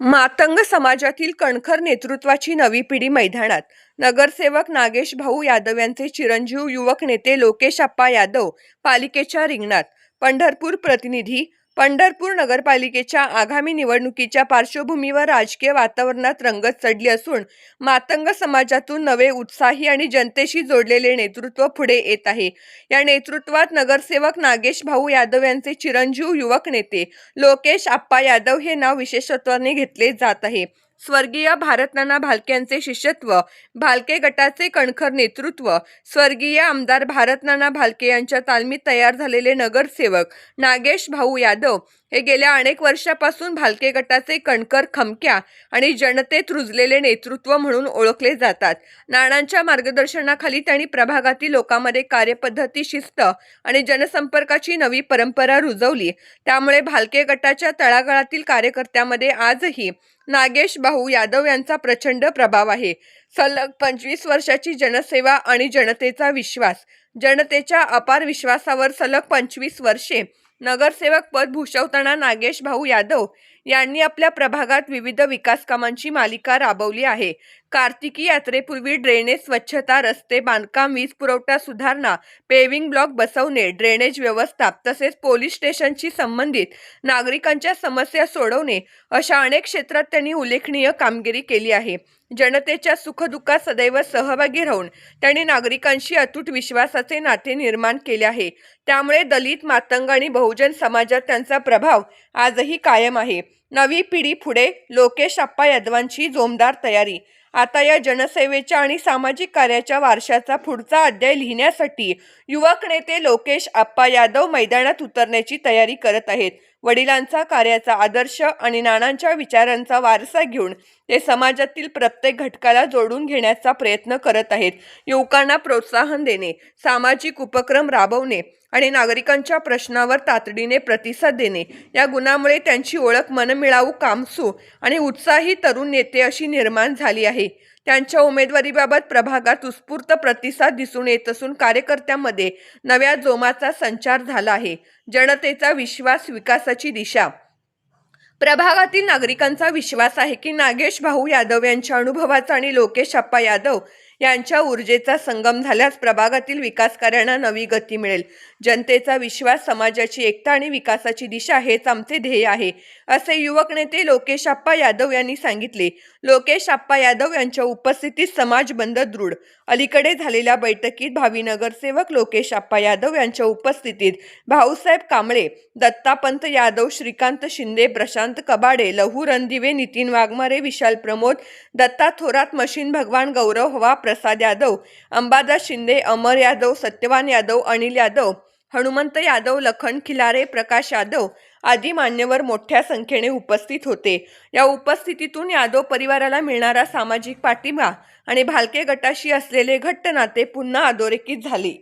मातंग समाजातील कणखर नेतृत्वाची नवी पिढी मैदानात. नगरसेवक नागेश भाऊ यादव यांचे चिरंजीव युवक नेते लोकेश अप्पा यादव पालिकेच्या रिंगणात. पंढरपूर प्रतिनिधी पंढरपूर नगरपालिकेच्या आगामी निवडणुकीच्या पार्श्वभूमीवर राजकीय वातावरणात रंगत चढली असून मातंग समाजातून नवे उत्साही आणि जनतेशी जोडलेले नेतृत्व पुढे येत आहे. या नेतृत्वात नगरसेवक नागेश भाऊ यादव यांचे चिरंजीव युवक नेते लोकेश आप्पा यादव हे नाव विशेषत्वाने घेतले जात आहे. स्वर्गीय भारतनाना भालक्यांचे शिष्यत्व भालके गटाचे कणखर नेतृत्व स्वर्गीय आमदार भारतनाना भालके यांच्या तालमीत तयार झालेले नगरसेवक नागेश भाऊ यादव हे गेल्या अनेक वर्षापासून भालके गटाचे कणकर खमक्या आणि जनतेत रुजलेले नेतृत्व म्हणून ओळखले जातात. नाणांच्या मार्गदर्शनाखाली त्यांनी प्रभागातील लोकांमध्ये कार्यपद्धती शिस्त आणि जनसंपर्काची नवी परंपरा रुजवली. त्यामुळे भालके गटाच्या तळागाळातील कार्यकर्त्यामध्ये आजही नागेश भाऊ यादव यांचा प्रचंड प्रभाव आहे. सलग पंचवीस वर्षाची जनसेवा आणि जनतेचा विश्वास. जनतेच्या अपार विश्वासावर सलग पंचवीस वर्षे नगरसेवक पद भूषवताना नागेश भाऊ यादव यांनी आपल्या प्रभागात विविध विकास कामांची मालिका राबवली आहे. कार्तिकी यात्रेपूर्वी ड्रेनेज स्वच्छता रस्ते बांधकाम वीज पुरवठा सुधारणा पेविंग ब्लॉक बसवणे ड्रेनेज व्यवस्था तसेच पोलीस स्टेशनशी संबंधित नागरिकांच्या समस्या सोडवणे अशा अनेक क्षेत्रात त्यांनी उल्लेखनीय कामगिरी केली आहे. जनतेच्या सुखदुःखात सदैव सहभागी राहून त्यांनी नागरिकांशी अतूट विश्वासाचे नाते निर्माण केले आहे. त्यामुळे दलित मातंग आणि बहुजन समाजात त्यांचा प्रभाव आजही कायम आहे. नवी पिढी पुढे लोकेश आप्पा यादवांची जोमदार तयारी. आता या जनसेवेच्या आणि सामाजिक कार्याच्या वारशाचा पुढचा अध्याय लिहिण्यासाठी युवक नेते लोकेश आप्पा यादव मैदानात उतरण्याची तयारी करत आहेत. वडिलांचा कार्याचा आदर्श आणि नानांच्या विचारांचा वारसा घेऊन ते समाजातील प्रत्येक घटकाला जोडून घेण्याचा प्रयत्न करत आहेत. युवकांना प्रोत्साहन देणे सामाजिक उपक्रम राबवणे आणि नागरिकांच्या प्रश्नावर तातडीने प्रतिसाद देणे. या गुणामुळे त्यांची ओळख मनमिळावू कामसू आणि उत्साही तरुण नेते अशी निर्माण झाली आहे. त्यांच्या उमेदवारीबाबत प्रभागात उत्स्फूर्त प्रतिसाद दिसून येत असून कार्यकर्त्यांमध्ये नव्या जोमाचा संचार झाला आहे. जनतेचा विश्वास विकासाची दिशा. प्रभागातील नागरिकांचा विश्वास आहे की नागेश भाऊ यादव यांच्या अनुभवाचा आणि लोकेश अप्पा यादव यांच्या ऊर्जेचा संगम झाल्यास प्रभागातील विकास कार्यांना नवी गती मिळेल. जनतेचा विश्वास समाजाची एकता आणि विकासाची दिशा हेच आमचे ध्येय आहे असे युवक नेते लोकेश आप्पा यादव यांनी सांगितले. लोकेश आप्पा यादव यांच्या उपस्थितीत समाज बंद दृढ. अलीकडे झालेल्या बैठकीत भावी नगरसेवक लोकेश आप्पा यादव यांच्या उपस्थितीत भाऊसाहेब कांबळे दत्तापंत यादव श्रीकांत शिंदे प्रशांत कबाडे लहू रणदिवे नितीन वाघमारे विशाल प्रमोद दत्ता थोरात मशीन भगवान गौरव हवा प्रसाद यादव अंबादास शिंदे अमर यादव सत्यवान यादव अनिल यादव हनुमंत यादव लखन खिलारे प्रकाश यादव आदी मान्यवर मोठ्या संख्येने उपस्थित होते. या उपस्थितीतून यादव परिवाराला मिळणारा सामाजिक पाठिंबा आणि भालके गटाशी असलेले घट्ट नाते पुन्हा अधोरेखित झाले.